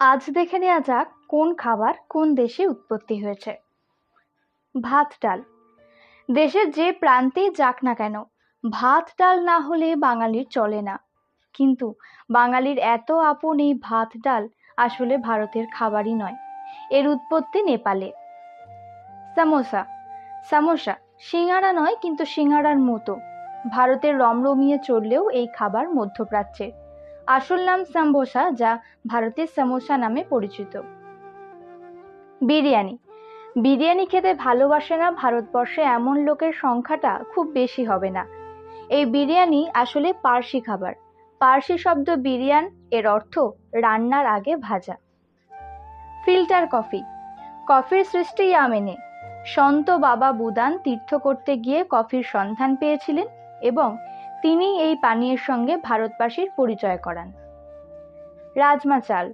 আজ দেখে নেওয়া যাক কোন খাবার কোন দেশে উৎপত্তি হয়েছে। ভাত, ডাল। দেশের যে প্রান্তেই যাক না কেন, ভাত, ডাল না হলে বাঙালির চলে না। কিন্তু বাঙালির এত আপন এই ভাত, ডাল আসলে ভারতের খাবারই নয়, এর উৎপত্তি নেপালে। সামোসা। সামোসা সিঙ্গারা নয়, কিন্তু সিঙ্গারার মতো। ভারতের রমরমিয়ে চললেও এই খাবার মধ্যপ্রাচ্যের আসল নাম সাম্বোসা, যা ভারতের সামোসা নামে পরিচিত। বিরিয়ানি। বিরিয়ানি খেতে ভালোবাসে না ভারতবর্ষে এমন লোকের সংখ্যাটা খুব বেশি হবে না। এই বিরিয়ানি আসলে পার্সি খাবার। পার্সি শব্দ বিরিয়ান, এর অর্থ রান্নার আগে ভাজা। Filter coffee. কফির সৃষ্টি ইয়ামেনে। সন্ত বাবা বুদান তীর্থ করতে গিয়ে কফির সন্ধান পেয়েছিলেন এবং তিনি এই পানীয়ের সঙ্গে ভারতবাসীর পরিচয় করান। রাজমা চাল।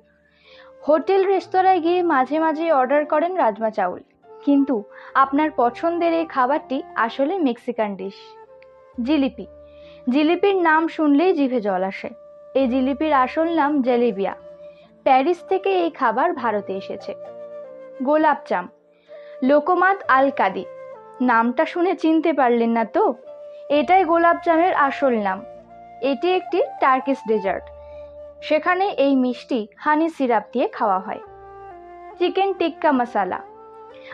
হোটেল রেস্তোরাঁয় গিয়ে মাঝে মাঝে অর্ডার করেন রাজমা চাউল। কিন্তু আপনার পছন্দের এই খাবারটি আসলে মেক্সিকান ডিশ। জিলিপি। জিলিপির নাম শুনলেই জিভে জল আসে। এই জিলিপির আসল নাম জেলেবিয়া। প্যারিস থেকে এই খাবার ভারতে এসেছে। গোলাপজাম লোকমাত আল কাদি নামটা শুনে চিনতে পারলেন না তো? এটাই গোলাপজামের আসল নাম। এটি একটি টার্কিশ ডেজার্ট। সেখানে এই মিষ্টি হানি সিরাপ দিয়ে খাওয়া হয়। চিকেন টিক্কা মশালা।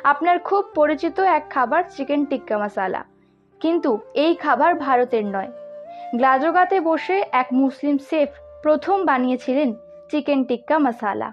আপনার খুব পরিচিত এক খাবার চিকেন টিক্কা মশালা। কিন্তু এই খাবার ভারতের নয়। গ্লাজোগাতে বসে এক মুসলিম শেফ প্রথম বানিয়েছিলেন চিকেন টিক্কা মশালা।